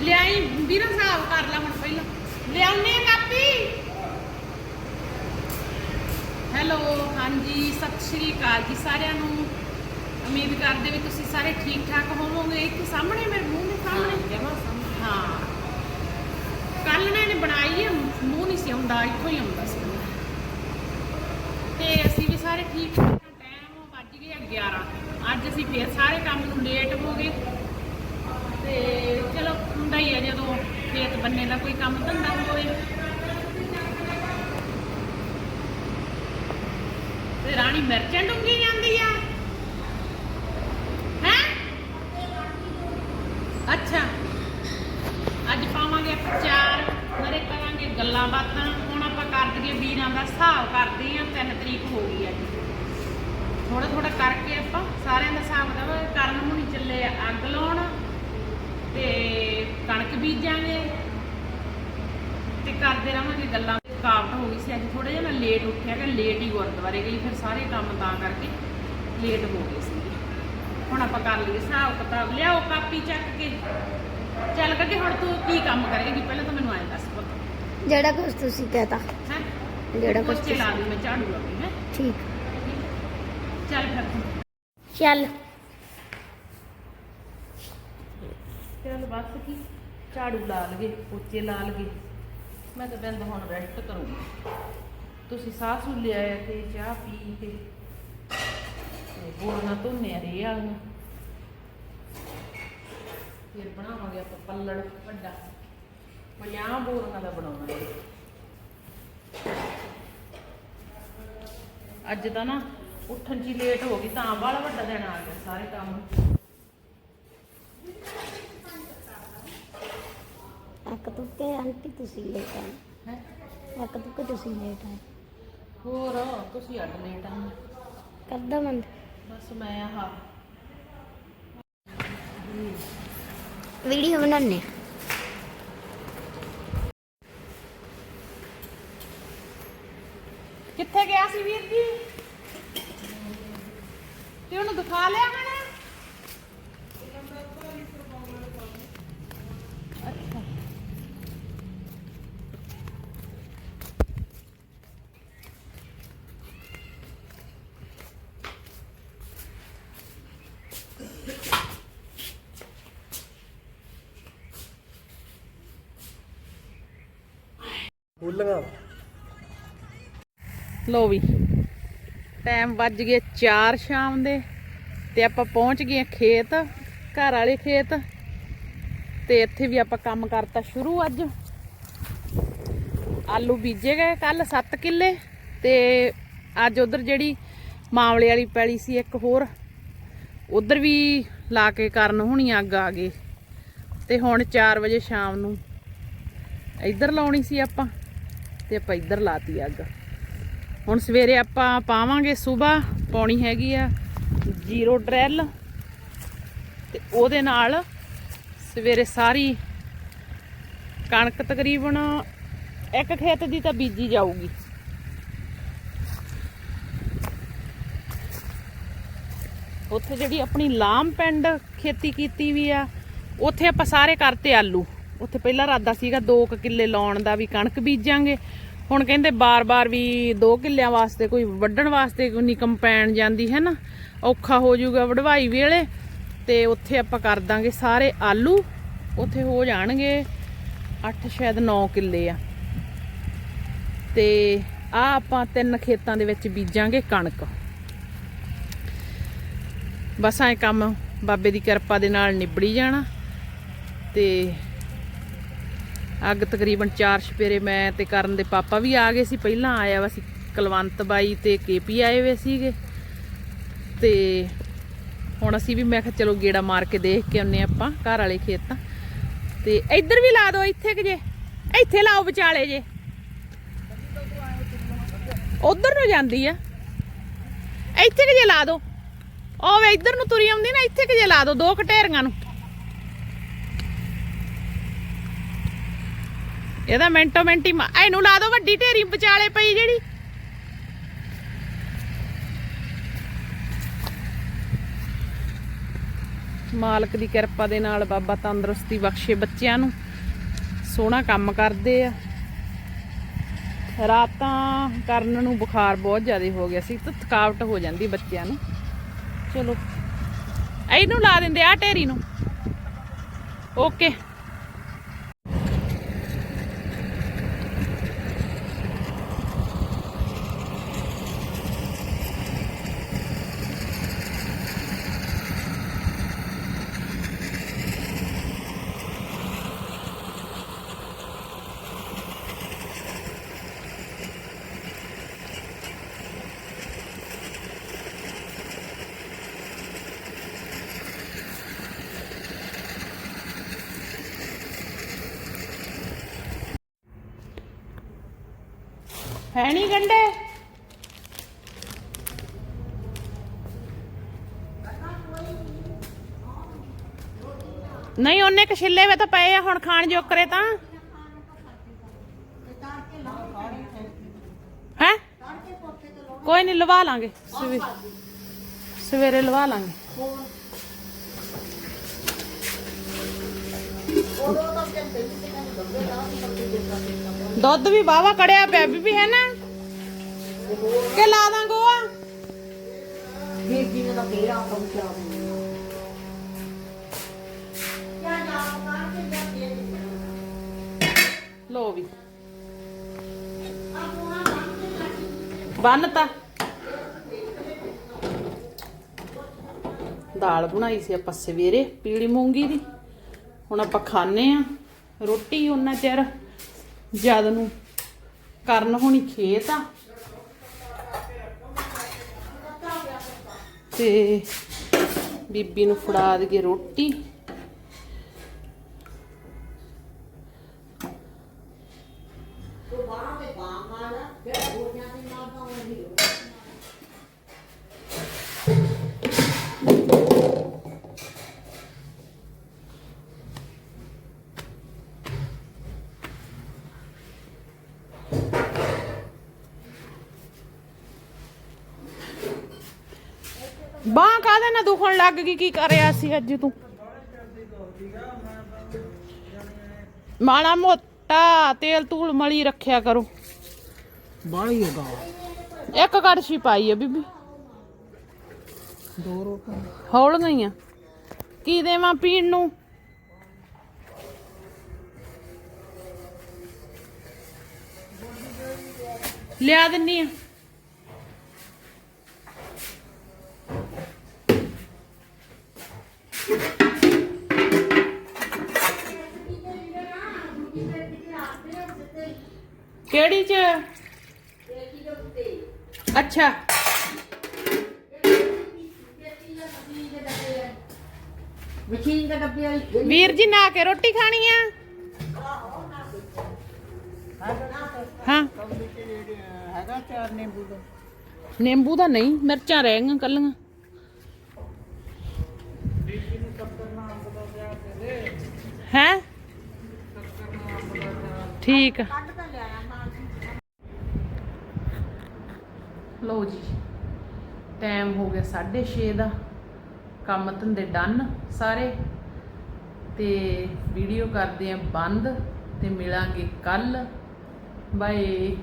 ਲਿਆਈ ਵੀਰਾ ਹਿਸਾਬ ਕਰ ਲੈ ਹੁਣ ਪਹਿਲਾਂ। ਲਿਆਉਨੇ ਕਾਪੀ? ਹੈਲੋ ਹਾਂਜੀ ਸਤਿ ਸ਼੍ਰੀ ਅਕਾਲ ਜੀ ਸਾਰਿਆਂ ਨੂੰ। ਉਮੀਦ ਕਰਦੇ ਵੀ ਤੁਸੀਂ ਸਾਰੇ ਠੀਕ ਠਾਕ ਹੋਵੋਗੇ। ਇੱਥੇ ਸਾਹਮਣੇ ਮੇਰੇ ਮੂੰਹ ਦੇ ਸਾਹਮਣੇ। ਹਾਂ ਕੱਲ ਨਾ ਇਹਨੇ ਬਣਾਈ ਹੈ ਮੂੰਹ ਨਹੀਂ ਸੀ ਆਉਂਦਾ ਇੱਥੋਂ ਹੀ ਆਉਂਦਾ ਸੀ। ਤੇ ਅਸੀਂ ਵੀ ਸਾਰੇ ਠੀਕ ਠਾਕ ਟਾਈਮ ਵੱਜ ਗਿਆ 11 ਅੱਜ ਅਸੀਂ ਫੇਰ ਸਾਰੇ ਕੰਮ ਨੂੰ ਲੇਟ ਹੋ ਗਏ। ਤੇ ਹੀ ਹੈ ਜਦੋਂ ਖੇਤ ਬੰਨੇ ਦਾ ਕੋਈ ਕੰਮ ਧੰਦਾ ਹੋਵੇ। ਤੇ ਰਾਣੀ ਮਿਰਚਾਂ ਡੁੰਗੀ ਜਾਂਦੀ ਆ ਹੈ? ਅੱਛਾ। ਅੱਜ ਪਾਵਾਂਗੇ ਆਪਾਂ ਚਾਰ ਨਰੇ ਕਰਾਂਗੇ ਗੱਲਾਂ ਬਾਤਾਂ। ਹੁਣ ਆਪਾਂ ਕਰ ਦਈਏ ਵੀਰਾਂ ਦਾ ਹਿਸਾਬ ਕਰਦੇ ਆ 3 ਤਰੀਕ ਹੋ ਗਈ ਅੱਜ ਥੋੜਾ ਥੋੜਾ ਕਰਕੇ ਆਪਾਂ ਸਾਰਿਆਂ ਦਾ ਹਿਸਾਬ ਦਾ ਕਰਨ ਹੁਣੀ ਚੱਲੇ ਅੱਗ ਲਾਉਣ ਤੇ ਕਣਕ ਬੀਜਾਂਗੇ ਤੇ ਕਰਦੇ ਰਹਾਂਗੇ ਗੱਲਾਂ। ਥਕਾਵਟ ਹੋ ਗਈ ਸੀ ਅੱਜ ਥੋੜਾ ਜਿਹਾ ਮੈਂ ਲੇਟ ਉੱਠਿਆ ਕਿ ਲੇਟ ਹੀ ਗੁਰਦੁਆਰੇ ਗਈ ਫਿਰ ਸਾਰੇ ਕੰਮ ਤਾਂ ਕਰਕੇ ਲੇਟ ਹੋ ਗਏ ਸੀ। ਹੁਣ ਆਪਾਂ ਕਰ ਲਈਏ ਹਿਸਾਬ ਕਿਤਾਬ। ਲਿਆਓ ਕਾਪੀ ਚੱਕ ਕੇ। ਚੱਲ ਕਰਕੇ ਹੁਣ ਤੂੰ ਕੀ ਕੰਮ ਕਰੇਗੀ? ਪਹਿਲਾਂ ਤਾਂ ਮੈਨੂੰ ਐਂ ਦੱਸ ਪੁੱਤ। ਜਿਹੜਾ ਕੁਝ ਤੁਸੀਂ ਕਹਤਾ। ਹੈ? ਜਿਹੜਾ ਕੁਝ ਪੋਚੇ ਲਾ ਦੂੰ ਮੈਂ ਝਾੜੂ ਲਾਉਂਦੀ ਹੈ? ਠੀਕ। ਚੱਲ ਫਿਰ। ਚੱਲ। ਚੱਲ ਬਸ ਕੀ, ਝਾੜੂ ਲਾ ਲਗੇ ਪੋਚੇ ਲਾ ਲਗੇ ਮੈਂ ਤਾਂ ਬਿੰਦ ਹੁਣ ਰੈਸਟ ਕਰੂੰਗੀ। ਤੁਸੀਂ ਸਾਹ ਸੂ ਲਿਆ ਤੇ ਚਾਹ ਪੀ ਕੇ ਤੇ ਬੋਲਣਾ ਧੋਨੇ ਆ ਰੇ ਫਿਰ ਬਣਾਵਾਂਗੇ ਆਪਾਂ ਪੱਲੜ ਵੱਡਾ। 50 ਬੋਰੀਆਂ ਦਾ ਬਣਾਉਣਾ। ਅੱਜ ਤਾਂ ਨਾ ਉੱਠਣ 'ਚ ਲੇਟ ਹੋ ਗਈ, ਤਾਂ ਬਾਹਲਾ ਵੱਡਾ ਦਿਨ ਆ ਗਿਆ ਸਾਰੇ ਕੰਮ। ਇੱਕ ਤੁੱਕੇ ਆਂਟੀ ਤੁਸੀਂ ਲੇਟ ਆਏ ਹੈ? ਇੱਕ ਤੁੱਕੇ ਤੁਸੀਂ ਲੇਟ ਆਏ ਹੋਰ ਤੁਸੀਂ ਅੱਡ ਲੇਟ ਆ। ਕਰਦਾ ਬੰਦ। ਬਸ ਮੈਂ ਆਹ ਵੀਡੀਓ ਬਣਾਉਣੇ ਕਿੱਥੇ ਗਿਆ ਸੀ ਵੀਰ ਜੀ? ਤੇ ਉਹਨੂੰ ਦਿਖਾ ਲਿਆ ਮੈਨੇ ਅੱਛਾ ਫੁੱਲੀਆਂ। ਲੋ ਵੀ ਟਾਈਮ ਵੱਜ ਗਏ 4 ਸ਼ਾਮ ਦੇ ਤੇ ਆਪਾਂ ਪਹੁੰਚ ਗਏ ਖੇਤ, ਘਰ ਵਾਲੇ ਖੇਤ। ਤੇ ਇੱਥੇ ਵੀ ਆਪਾਂ ਕੰਮ ਕਰਤਾ ਸ਼ੁਰੂ ਅੱਜ। ਆਲੂ ਬੀਜੇ ਗਏ ਕੱਲ 7 ਕਿੱਲੇ ਤੇ ਅੱਜ ਉਧਰ ਜਿਹੜੀ ਮਾਮਲੇ ਵਾਲੀ ਪੈਲੀ ਸੀ ਇੱਕ ਹੋਰ, ਉਧਰ ਵੀ ਲਾ ਕੇ ਕਰਨ ਹੁਣੀ ਅੱਗ ਆ ਗਏ ਤੇ ਹੁਣ 4 ਵਜੇ ਸ਼ਾਮ ਨੂੰ ਇੱਧਰ ਲਾਉਣੀ ਸੀ ਆਪਾਂ। ਤੇ ਆਪਾਂ ਇੱਧਰ ਲਾਤੀ ਅੱਗ। ਹੁਣ ਸਵੇਰੇ ਆਪਾਂ ਪਾਵਾਂਗੇ ਸਵੇਰ ਪਾਉਣੀ ਹੈਗੀ ਆ ਜ਼ੀਰੋ ਡਰੈਲ ਤੇ ਉਹਦੇ ਨਾਲ ਸਵੇਰੇ ਸਾਰੀ ਕਣਕ ਤਕਰੀਬਨ ਇੱਕ ਖੇਤ ਦੀ ਤਾਂ ਬੀਜੀ ਜਾਊਗੀ। ਉੱਥੇ ਜਿਹੜੀ ਆਪਣੀ ਲਾਮ ਪਿੰਡ ਖੇਤੀ ਕੀਤੀ ਵੀ ਆ, ਉੱਥੇ ਆਪਾਂ ਸਾਰੇ ਕਰਤੇ ਆਲੂ। ਉੱਥੇ ਪਹਿਲਾਂ ਇਰਾਦਾ ਸੀਗਾ 2 ਕਿੱਲੇ ਲਾਉਣ ਦਾ ਵੀ ਕਣਕ ਬੀਜਾਂਗੇ। ਹੁਣ ਕਹਿੰਦੇ ਬਾਰ-ਬਾਰ ਵੀ 2 ਕਿੱਲਿਆਂ ਵਾਸਤੇ ਕੋਈ ਵੱਢਣ ਵਾਸਤੇ ਕੋਈ ਨਹੀਂ ਕੰਪੈਨ ਜਾਂਦੀ, ਹੈ ਨਾ? ਔਖਾ ਹੋ ਜਾਊਗਾ ਵਢਵਾਈ ਵੇਲੇ। ਤੇ ਉੱਥੇ ਆਪਾਂ ਕਰ ਦਾਂਗੇ ਸਾਰੇ ਆਲੂ। ਉੱਥੇ ਹੋ ਜਾਣਗੇ 8 ਸ਼ਾਇਦ 9 ਕਿੱਲੇ ਆ। ਤੇ ਆ ਆਪਾਂ ਤਿੰਨ ਖੇਤਾਂ ਦੇ ਵਿੱਚ ਬੀਜਾਂਗੇ ਕਣਕ। ਬਸ ਐ ਕੰਮ ਬਾਬੇ ਦੀ ਕਿਰਪਾ ਦੇ ਨਾਲ ਨਿਬੜੀ ਜਾਣਾ। ਤੇ ਅੱਗ ਤਕਰੀਬਨ 4 ਛਪੇਰੇ ਮੈਂ ਤੇ ਕਰਨ ਦੇ ਪਾਪਾ ਵੀ ਆ ਗਏ ਸੀ, ਪਹਿਲਾਂ ਆਇਆ ਵਾ ਸੀ ਕਲਵੰਤ ਬਾਈ ਤੇ ਕੇਪੀ ਆਏ ਹੋਏ ਸੀਗੇ। ਤੇ ਹੁਣ ਅਸੀਂ ਵੀ ਮੈਂ ਕਿਹਾ ਚਲੋ ਗੇੜਾ ਮਾਰ ਕੇ ਦੇਖ ਕੇ ਆਉਨੇ ਆਪਾਂ, ਘਰ ਵਾਲੇ ਖੇਤ। ਤੇ ਇੱਧਰ ਵੀ ਲਾ ਦਿਓ ਇੱਥੇ ਕਿ ਜੇ, ਇੱਥੇ ਲਾਓ ਵਿਚਾਲੇ ਜੇ। ਉਧਰ ਨੂੰ ਜਾਂਦੀ ਆ। ਇੱਥੇ ਕਿ ਜੇ ਲਾ ਦਿਓ। ਉਹ ਵੇ ਇੱਧਰ ਨੂੰ ਤੁਰੀ ਆਉਂਦੀ ਨਾ, ਇੱਥੇ ਕਿ ਜੇ ਲਾ ਦਿਓ, ਦੋ ਘਟੇਰੀਆਂ ਨੂੰ। ਇਹਦਾ ਮਿੰਟੋ ਮਿੰਟੀ ਇਹਨੂੰ ਲਾ ਦਿਓ ਵੱਡੀ ਢੇਰੀ ਵਿਚਾਲੇ ਪਈ ਜਿਹੜੀ। ਮਾਲਕ ਦੀ ਕਿਰਪਾ ਦੇ ਨਾਲ ਬਾਬਾ ਤੰਦਰੁਸਤੀ ਬਖਸ਼ੇ ਬੱਚਿਆਂ ਨੂੰ। ਸੋਹਣਾ ਕੰਮ ਕਰਦੇ ਆ। ਰਾਤਾਂ ਕਰਨ ਨੂੰ ਬੁਖਾਰ ਬਹੁਤ ਜ਼ਿਆਦਾ ਹੋ ਗਿਆ ਸੀ, ਤੇ ਥਕਾਵਟ ਹੋ ਜਾਂਦੀ ਬੱਚਿਆਂ ਨੂੰ। ਚਲੋ, ਇਹਨੂੰ ਲਾ ਦਿੰਦੇ ਆ ਢੇਰੀ ਨੂੰ। ਓਕੇ। ਹੈ ਨਹੀਂ ਗੰਡੇ? ਨਹੀਂ, ਉਹਨੇ ਕ ਛਿੱਲੇ ਤਾਂ ਪਏ ਆ, ਹੁਣ ਖਾਣ ਜੋਕਰੇ ਤਾਂ। ਹੈ? ਕੋਈ ਨਹੀਂ, ਲਵਾ ਲਾਂਗੇ। ਸਵੇ- ਸਵੇਰੇ ਲਵਾ ਲਾਂਗੇ। ਦੁੱਧ ਵੀ ਬਾਵਾ ਕੜਿਆ ਪਿਆ ਬੀਬੀ ਹੈ ਨਾ? ਕਿ ਲਾ ਦਾਂ ਗੋਆ? ਵੀਰ ਜੀ ਨੇ ਤਾਂ ਫੇਰ ਆ ਪਹੁੰਚਿਆ ਲੋ ਵੀ। ਬੰਨਤਾ ਦਾਲ ਬਣਾਈ ਸੀ ਆਪਾਂ ਸਵੇਰੇ ਪੀਲੀ ਮੂੰਗੀ ਦੀ। ਹੁਣ ਆਪਾਂ ਖਾਣੇ ਆ। ਰੋਟੀ ਉਹਨਾਂ ਚਿਰ ਜਦ ਨੂੰ ਕਰਨ ਹੋਣੀ ਖੇਤ ਆ। ਤੇ ਬੀਬੀ ਨੂੰ ਫੜਾ ਦਈਏ ਰੋਟੀ। ਬਾਹ ਕਾਹਦੇ ਨਾਲ ਦੁਖਣ ਲੱਗ ਗਈ? ਕੀ ਕਰਿਆ ਸੀ ਅੱਜ ਤੂੰ? ਮਾੜਾ ਮੋਟਾ ਤੇਲ ਤੂਲ ਮਲੀ ਰੱਖਿਆ ਕਰੋ। ਬਾਲੀ ਹੈਗਾ ਇੱਕ ਕੜਛੀ ਪਾਈ ਆ ਬੀਬੀ। ਦੋ ਰੋਟਾਂ ਹੌਲ ਗਈਆਂ। ਕੀ ਦੇਵਾਂ ਪੀਣ ਨੂੰ? ਲਿਆ ਦਿੰਨੀ ਆ। ਕਿਹੜੀ ਚ? ਅੱਛਾ। ਮਸ਼ੀਨ ਦੇ ਡੱਬੇ ਵਾਲੀ ਵੀਰ ਜੀ ਨਾ ਕੇ ਰੋਟੀ ਖਾਣੀ ਆ? ਹਾਂ। ਹੈਗਾ ਚਾਰ ਨਿੰਬੂ ਦਾ ਨਿੰਬੂ ਦਾ ਨਹੀਂ ਮਿਰਚਾਂ ਰਹਿ ਗਈਆਂ ਕੱਲੀਆਂ। ਹੈ? ਠੀਕ ਆ। ਲਓ ਜੀ ਟਾਈਮ ਹੋ ਗਿਆ 6:30 ਦਾ, ਕੰਮ ਧੰਦੇ ਡਨ ਸਾਰੇ, ਤੇ ਵੀਡੀਓ ਕਰਦੇ ਆ ਬੰਦ ਤੇ ਮਿਲਾਂਗੇ ਕੱਲ ਬਾਏ